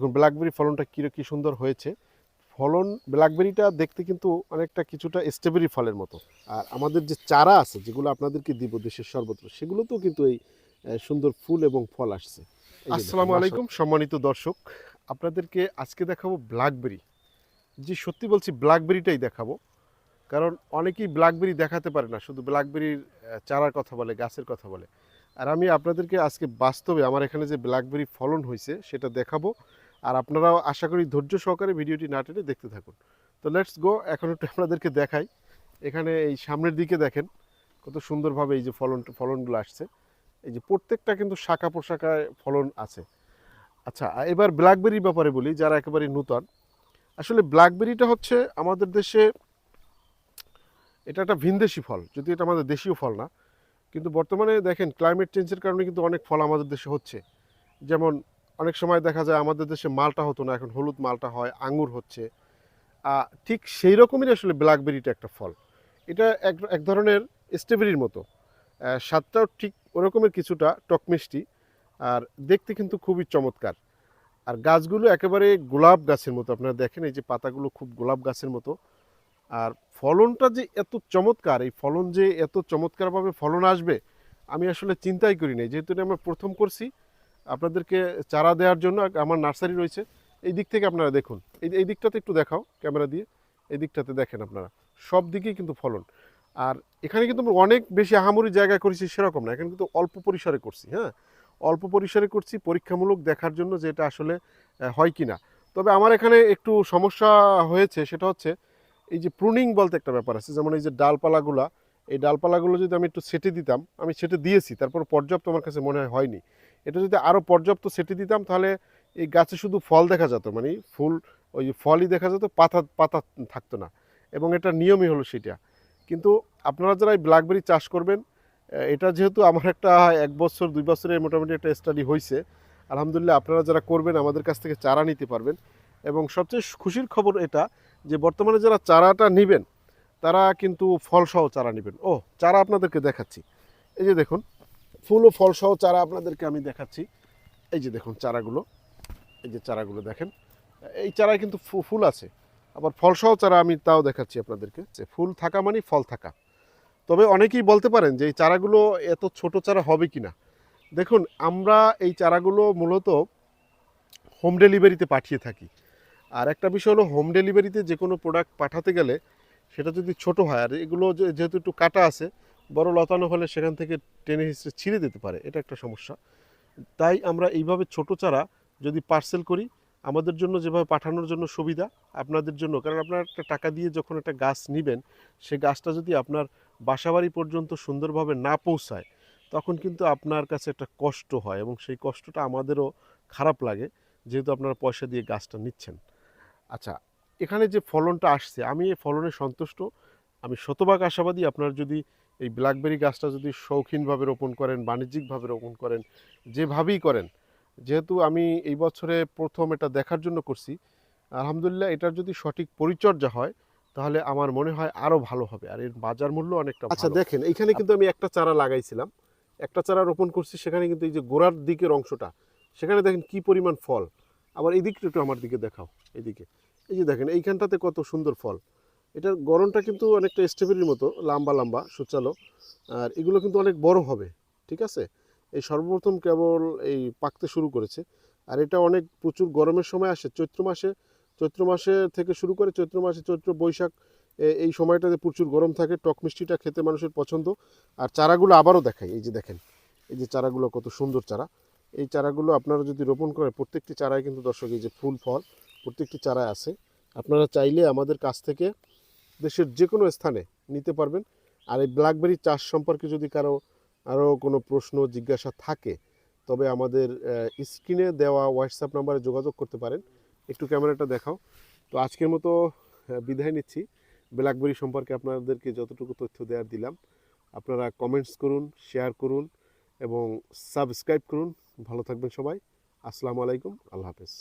এখন ব্ল্যাকবেরি ফলনটা কী কী সুন্দর হয়েছে। ফলন ব্ল্যাকবেরিটা দেখতে কিন্তু অনেকটা কিছুটা স্ট্রবেরি ফলের মতো। আর আমাদের যে চারা আছে যেগুলো আপনাদেরকে দিব দেশের সর্বত্র সেগুলোতেও কিন্তু এই সুন্দর ফুল এবং ফল আসছে। আসসালামু আলাইকুম সম্মানিত দর্শক আপনাদেরকে আজকে দেখাবো ব্ল্যাকবেরি যে সত্যি বলছি ব্ল্যাকবেরিটাই দেখাবো। কারণ অনেকেই ব্ল্যাকবেরি দেখাতে পারে না শুধু ব্ল্যাকবেরির চারার কথা বলে গাছের কথা বলে। আর আমি আপনাদেরকে আজকে বাস্তবে আমার এখানে যে ব্ল্যাকবেরি ফলন হয়েছে সেটা দেখাবো। আর আপনারাও আশা করি ধৈর্য সহকারে ভিডিওটি না টেনে দেখতে থাকুন। তো লেটস গো এখন একটু আপনাদেরকে দেখাই। এখানে এই সামনের দিকে দেখেন, কত সুন্দরভাবে এই যে ফলন ফলনগুলো আসছে। এই যে প্রত্যেকটা কিন্তু শাখা পোশাকায় ফলন আছে। আচ্ছা এবার ব্ল্যাকবেরির ব্যাপারে বলি, যারা একেবারে নূতন। আসলে ব্ল্যাকবেরিটা হচ্ছে আমাদের দেশে, এটা একটা ভিনদেশি ফল যদি এটা আমাদের দেশীয় ফল না। কিন্তু বর্তমানে দেখেন ক্লাইমেট চেঞ্জের কারণে কিন্তু অনেক ফল আমাদের দেশে হচ্ছে। যেমন অনেক সময় দেখা যায় আমাদের দেশে মালটা হতো না, এখন হলুদ মালটা হয়, আঙুর হচ্ছে। ঠিক সেই রকমই আসলে ব্ল্যাকবেরিটা একটা ফল। এটা এক এক ধরনের স্ট্রবেরির মতো। স্বাদটাও ঠিক ওরকমের কিছুটা, টক মিষ্টি, আর দেখতে কিন্তু খুবই চমৎকার। আর গাছগুলো একেবারে গোলাপ গাছের মতো, আপনারা দেখেন এই যে পাতাগুলো খুব গোলাপ গাছের মতো। আর ফলনটা যে এত চমৎকার, এই ফলন যে এত চমৎকারভাবে ফলন আসবে, আমি আসলে চিন্তাই করি নাই। যেহেতু আমরা প্রথম করছি আপনাদেরকে চারা দেওয়ার জন্য আমার নার্সারি রয়েছে। এই দিক থেকে আপনারা দেখুন। এই এই দিকটাতে একটু দেখাও ক্যামেরা দিয়ে। এই দিকটাতে দেখেন আপনারা। সব দিকেই কিন্তু ফলন। আর এখানে কিন্তু আমরা অনেক বেশি আহামরি জায়গা করেছি সেরকম না। এখানে কিন্তু অল্প পরিসরে করছি হ্যাঁ? অল্প পরিসরে করছি, পরীক্ষামূলক দেখার জন্য যে এটা আসলে হয় কি না তবে আমার এখানে একটু সমস্যা হয়েছে, সেটা হচ্ছে এই যে প্রুনিং বলতে একটা ব্যাপার আছে। যেমন এই যে ডালপালাগুলা, এই ডালপালাগুলো যদি আমি একটু সেটে দিতাম, আমি সেটে দিয়েছি, তারপর পর্যাপ্ত আমার কাছে মনে হয় হয়নি। এটা যদি আরও পর্যাপ্ত সেটি দিতাম, তাহলে এই গাছে শুধু ফল দেখা যেত মানে ফুল, ওই ফলই দেখা যেত, পাতা পাতা থাকতো না। এবং এটা নিয়মই হলো সেটা। কিন্তু আপনারা যারা এই ব্ল্যাকবেরি চাষ করবেন এটা যেহেতু আমার একটা এক বছর, দুই বছরের মোটামুটি একটা স্টাডি হয়েছে আলহামদুলিল্লাহ আপনারা যারা করবেন, আমাদের কাছ থেকে চারা নিতে পারবেন। এবং সবচেয়ে খুশির খবর এটা যে, বর্তমানে যারা চারাটা নেবেন, তারা কিন্তু ফলসহ চারা নেবেন। ও চারা আপনাদেরকে দেখাচ্ছি। এই যে দেখুন ফুল ও ফলসহ চারা আপনাদেরকে আমি দেখাচ্ছি। এই যে দেখুন চারাগুলো, এই যে চারাগুলো দেখেন। এই চারায় কিন্তু ফুল আছে, আবার ফলসহ চারা আমি তাও দেখাচ্ছি আপনাদেরকে। যে ফুল থাকা মানে ফল থাকা। তবে অনেকেই বলতে পারেন যে এই চারাগুলো এত ছোট চারা হবে কি না? দেখুন, আমরা এই চারাগুলো মূলত হোম ডেলিভারিতে পাঠিয়ে থাকি। আর একটা বিষয় হলো, হোম ডেলিভারিতে যে কোনো প্রোডাক্ট পাঠাতে গেলে সেটা যদি ছোট হয়, আর এগুলো যেহেতু একটু কাটা আছে বড় লতানো হলে সেখান থেকে টেনে হিসেবে ছিঁড়ে দিতে পারে, এটা একটা সমস্যা। তাই আমরা এইভাবে ছোট চারা যদি পার্সেল করি, আমাদের জন্য যেভাবে পাঠানোর জন্য সুবিধা, আপনাদের জন্য। কারণ আপনার একটা টাকা দিয়ে যখন একটা গাছ নেবেন, সে গাছটা যদি আপনার বাসাবাড়ি পর্যন্ত সুন্দরভাবে না পৌঁছায়, তখন কিন্তু আপনার কাছে একটা কষ্ট হয় এবং সেই কষ্টটা আমাদেরও খারাপ লাগে, যেহেতু আপনারা পয়সা দিয়ে গাছটা নিচ্ছেন। আচ্ছা এখানে যে ফলনটা আসছে, আমি এই ফলনে সন্তুষ্ট। আমি শতভাগ আশাবাদী আপনার যদি এই ব্ল্যাকবেরি গাছটা যদি শৌখিনভাবে রোপণ করেন বাণিজ্যিকভাবে রোপণ করেন যেভাবেই করেন যেহেতু আমি এই বছরে প্রথম এটা দেখার জন্য করছি আলহামদুলিল্লাহ এটার যদি সঠিক পরিচর্যা হয় তাহলে আমার মনে হয় আরও ভালো হবে। আর এর বাজার মূল্য অনেকটা আচ্ছা দেখেন এখানে কিন্তু আমি একটা চারা লাগাইছিলাম। একটা চারা রোপণ করছি সেখানে কিন্তু এই যে গোড়ার দিকের অংশটা সেখানে দেখেন কি পরিমাণ ফল। আবার এদিকটা একটু আমার দিকে দেখাও এইদিকে এই যে দেখেন এইখানটাতে কত সুন্দর ফল। এটার গরমটা কিন্তু অনেকটা স্ট্রবেরির মতো, লম্বা লম্বা, সুচালো। আর এগুলো কিন্তু অনেক বড় হবে, ঠিক আছে? এই সর্বপ্রথম কেবল এই পাকতে শুরু করেছে। আর এটা অনেক প্রচুর গরমের সময় আসে, চৈত্র মাসে চৈত্র মাসে থেকে শুরু করে চৈত্র মাসে, চৈত্র, বৈশাখ এই সময়টাতে প্রচুর গরম থাকে, টক মিষ্টিটা খেতে মানুষের পছন্দ। আর চারাগুলো আবারও দেখাই, এই যে দেখেন, এই যে চারাগুলো কত সুন্দর চারা। এই চারাগুলো আপনারা যদি রোপণ করেন, প্রত্যেকটি চারায় কিন্তু দর্শক, এই যে ফুল ফল, প্রত্যেকটি চারায় আছে। আপনারা চাইলে আমাদের কাছ থেকে দেশের যে কোনো স্থানে নিতে পারবেন। আর এই ব্ল্যাকবেরি চাষ সম্পর্কে যদি কারও আরও কোনো প্রশ্ন, জিজ্ঞাসা থাকে, তবে আমাদের স্ক্রিনে দেওয়া হোয়াটসঅ্যাপ নাম্বারে যোগাযোগ করতে পারেন। একটু ক্যামেরাটা দেখাও। তো আজকের মতো বিদায় নিচ্ছি। ব্ল্যাকবেরি সম্পর্কে আপনাদেরকে যতটুকু তথ্য দেওয়ার দিলাম, আপনারা কমেন্টস করুন শেয়ার করুন এবং সাবস্ক্রাইব করুন। ভালো থাকবেন সবাই। আসসালামু আলাইকুম। আল্লাহ হাফেজ।